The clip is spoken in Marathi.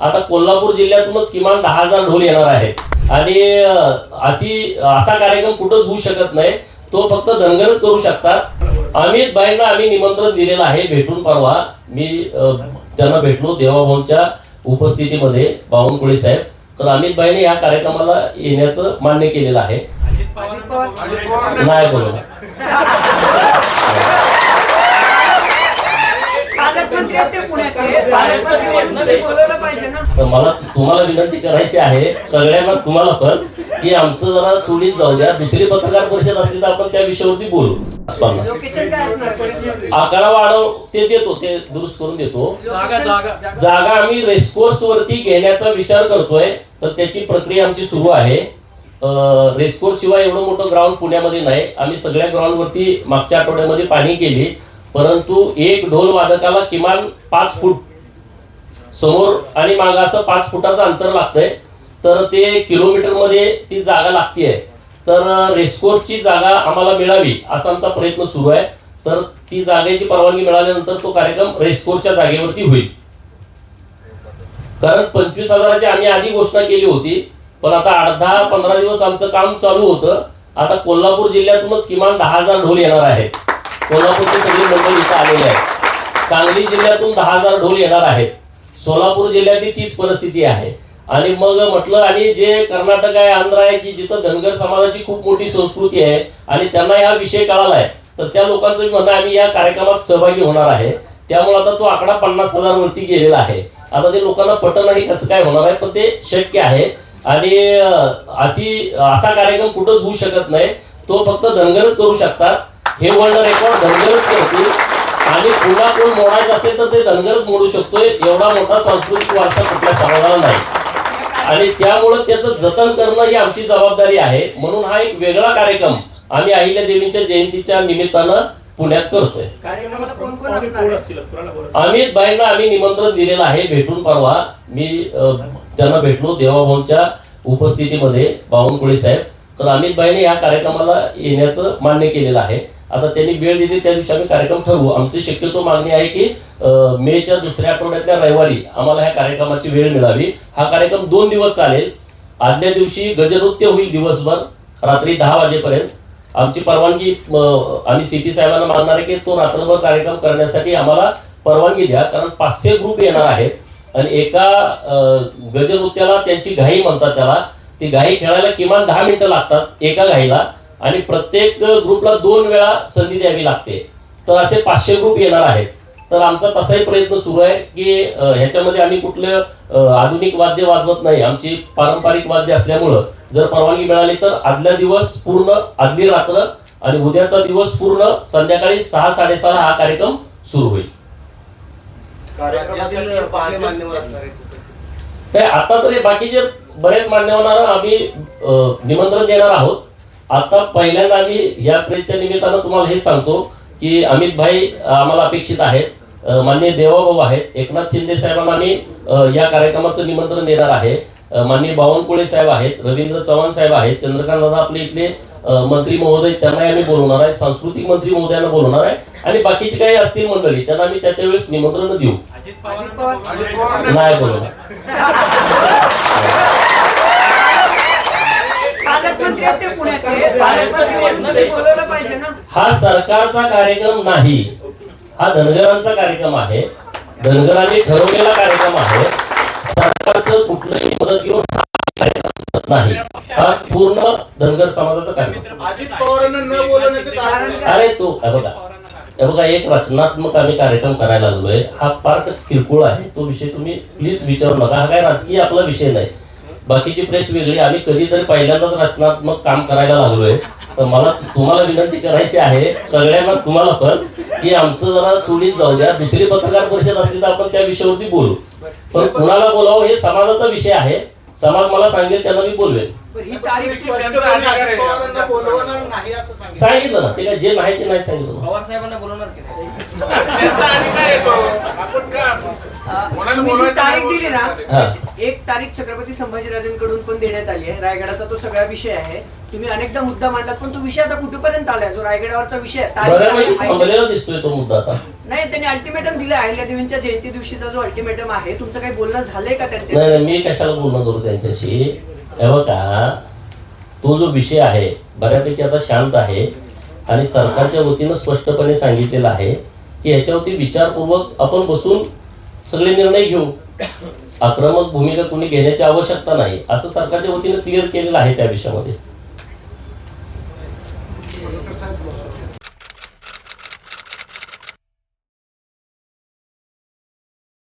आता कोल्हापूर जिल्ह्यातूनच किमान दहा हजार ढोल येणार आहेत. आणि अशी असा कार्यक्रम कुठंच होऊ शकत नाही. तो फक्त धनगरच करू शकतात. अमित भाईंना आम्ही निमंत्रण दिलेलं आहे. भेटून परवा मी त्यांना भेटलो देवाभाऊंच्या उपस्थितीमध्ये बावनकुळे साहेब. तर अमित भाईने या कार्यक्रमाला येण्याचं मान्य केलेलं आहे. नाही बोलला पालकमंत्री आहेत ते पुण्याचे पालकमंत्री बोलवलं पाहिजे ना तर मला तुम्हाला विनंती करायची आहे सगळ्यांनाच तुम्हाला पण की आमचं जरा सोडीत जाऊ द्या. दुसरी पत्रकार परिषद असली तर आपण त्या विषयावरती बोलू. पन्नास. लोकेशन काय असणार? पोलीस आकडा वाढव ते देतो ते दुरुस्त करून देतो. जागा आम्ही रेसकोर्स वरती घेण्याचा विचार करतोय तर त्याची प्रक्रिया आमची सुरू आहे. रेसकोर्स शिवाय एवढं मोठं ग्राउंड पुण्यामध्ये नाही. आम्ही सगळ्या ग्राउंड वरती मागच्या आठवड्यामध्ये पाणी केली. परंतु एक ढोल वादकाला किमान पाच फूट समोर आणि माग असं पाच फुटाचं अंतर लागतंय. तर ते किलोमीटरमध्ये ती जागा लागतीये. तर रेस्कोरची जागा आम्हाला मिळावी असा आमचा प्रयत्न सुरू आहे. तर ती जागेची परवानगी मिळाल्यानंतर तो कार्यक्रम रेस्कोरच्या जागेवरती होईल. कारण पंचवीस हजाराची आम्ही आधी घोषणा केली होती पण आता आठ दहा पंधरा दिवस आमचं काम चालू होतं. आता कोल्हापूर जिल्ह्यातूनच किमान दहा हजार ढोल येणार आहेत. कोल्हापूरचे सगळे मंडळ इथं आलेले आहेत. सांगली जिल्ह्यातून दहा हजार ढोल येणार आहेत. सोलापूर जिल्ह्यातली तीच परिस्थिती आहे. आणि मग म्हटलं आणि जे कर्नाटक आहे आंध्र आहे की जिथं धनगर समाजाची खूप मोठी संस्कृती आहे आणि त्यांना हा विषय कळाला आहे तर त्या लोकांचं म्हणणं आम्ही या कार्यक्रमात सहभागी होणार आहे. त्यामुळे आता तो आकडा पन्नास हजार वरती गेलेला आहे. आता ते लोकांना पट नाही कसं काय होणार आहे पण ते शक्य आहे. आणि अशी असा कार्यक्रम कुठंच होऊ शकत नाही. तो फक्त धनगरच करू शकतात. हे वर्ल्ड रेकॉर्ड धनगरच करतील. आणि पुन्हा कोण मोडायचं असेल तर ते धनगरच मोडू शकतोय. एवढा मोठा सांस्कृतिक वारसा कुठल्या समाजाला नाही. आणि त्यामुळं त्याचं जतन करणं ही आमची जबाबदारी आहे. म्हणून हा एक वेगळा कार्यक्रम आम्ही अहिल्या देवींच्या जयंतीच्या निमित्तानं पुण्यात करतोय. कार्यक्रमाला कोण कोण असणार? आहे? अमित भाईंना आम्ही निमंत्रण दिलेलं आहे. भेटून परवा मी त्यांना भेटलो देवाभाऊंच्या उपस्थितीमध्ये बावनकुळे साहेब. तर अमित भाईने या कार्यक्रमाला येण्याचं मान्य केलेलं आहे. आता त्यांनी वेळ दिली त्या दिवशी आम्ही कार्यक्रम ठरवू. आमची शक्यतो मागणी आहे की मेच्या दुसऱ्या आठवड्यातल्या रविवारी आम्हाला ह्या कार्यक्रमाची वेळ मिळावी. हा कार्यक्रम दोन दिवस चालेल. आदल्या दिवशी गजनृत्य होईल दिवसभर रात्री दहा वाजेपर्यंत. आमची परवानगी आम्ही सी पी साहेबांना मागणार आहे की तो रात्रभर कार्यक्रम करण्यासाठी आम्हाला परवानगी द्या कारण पाचशे ग्रुप येणार आहेत. आणि एका गजनृत्याला त्यांची घाई म्हणतात त्याला. ती घाई खेळायला किमान दहा मिनिटं लागतात एका घाईला. आणि प्रत्येक ग्रुपला दोन वेळा संधी द्यावी लागते. तर असे पाचशे ग्रुप येणार आहेत. तर आमचा तसाही प्रयत्न सुरू आहे की ह्याच्यामध्ये आम्ही कुठलं आधुनिक वाद्य वाजवत नाही. आमची पारंपरिक वाद्य असल्यामुळं जर परवानगी मिळाली तर आदल्या दिवस पूर्ण आदली रात्र आणि उद्याचा दिवस पूर्ण संध्याकाळी सहा साडेसहाला हा कार्यक्रम सुरू होईल. कार्यक्रमातील पाहणे मान्यवर असणार आहेत काय आता तर हे बाकीचे बरेच मान्यवरांना आम्ही निमंत्रण देणार आहोत. आता पहिल्यांदा आम्ही या प्रेसच्या निमित्तानं तुम्हाला हे सांगतो की अमित भाई आम्हाला अपेक्षित आहेत. अ, माननीय देवाभाऊ आहेत. एकनाथ शिंदे साहेबांना आम्ही या कार्यक्रमाचं निमंत्रण देणार आहे. माननीय बावनकुळे साहेब आहेत रवींद्र चव्हाण साहेब आहेत चंद्रकांत दादा आपले इथले मंत्री महोदय त्यांनाही आम्ही बोलवणार आहे. सांस्कृतिक मंत्री महोदयांना बोलवणार आहे. आणि बाकीचे काही असतील मंडळी त्यांना आम्ही त्या त्यावेळेस निमंत्रण देऊ. नाही बोलवणार पालकमंत्री आहेत ते पुण्याचे. पालकमंत्री बोलवलं पाहिजे ना. हा सरकारचा कार्यक्रम नाही. हा धनगरांचा कार्यक्रम आहे. धनगरांनी ठरवलेला कार्यक्रम आहे. सरकारचं कुठलंही मदत घेऊन नाही. हा पूर्ण धनगर समाजाचा कार्यक्रम? अरे तो हे बघा. हे बघा एक रचनात्मक आम्ही कार्यक्रम करायला लागलोय हा फार किरकोळ आहे. तो विषय तुम्ही प्लीज विचारू नका. हा काय राजकीय आपला विषय नाही. बाकीची प्रेस वेगळी. आम्ही कधीतरी पहिल्यांदाच रचनात्मक काम करायला लागलोय. तर मला तुम्हाला विनंती करायची आहे सगळ्यांनाच तुम्हाला पण की आमचं जरा सोडीत जाऊ द्या. दुसरी पत्रकार परिषद असली तर आपण त्या विषयावरती बोलू. पण कुणाला बोलावं हे समाजाचा विषय आहे. समाज मला सांगेल त्यांना मी ही असं सांगितलं ना ते काय जे नाही ते नाही सांगितलं ना. पवार साहेबांना बोलवणार की नाही? त्यांचा अधिकार येतो आपण का अं, कोणाला तुम्ही जी बोलवायचं तारीख नाही दिली ना हा. एक तारीख छत्रपती संभाजीराजांकडून पण देण्यात आली आहे रायगडाचा तो सगळा विषय आहे तुम्ही अनेकदा मुद्दा मांडलात पण तो विषय आता कुठेपर्यंत आलाय जो रायगडावरचा विषय आहे. तारीख बऱ्यापैकी आहे. थांबलेला दिसतोय तो मुद्दा आता नाही त्यांनी अल्टिमेटम दिलं अहिल्यादेवींच्या जयंती दिवशीचा जो अल्टिमेटम आहे तुमचं काही बोलणं झालंय का त्यांच्या नाही, मी कशाला बोलणं करू त्यांच्याशी? हे बघा तो जो विषय आहे बऱ्यापैकी आता शांत आहे आणि सरकारच्या वतीनं स्पष्टपणे सांगितलेलं आहे की याच्यावरती विचारपूर्वक आपण बसून सगळे निर्णय घेऊ. आक्रमक भूमिका कोणी घेण्याची आवश्यकता नाही असं सरकारच्या वतीनं क्लिअर केलेलं आहे त्या विषयामध्ये.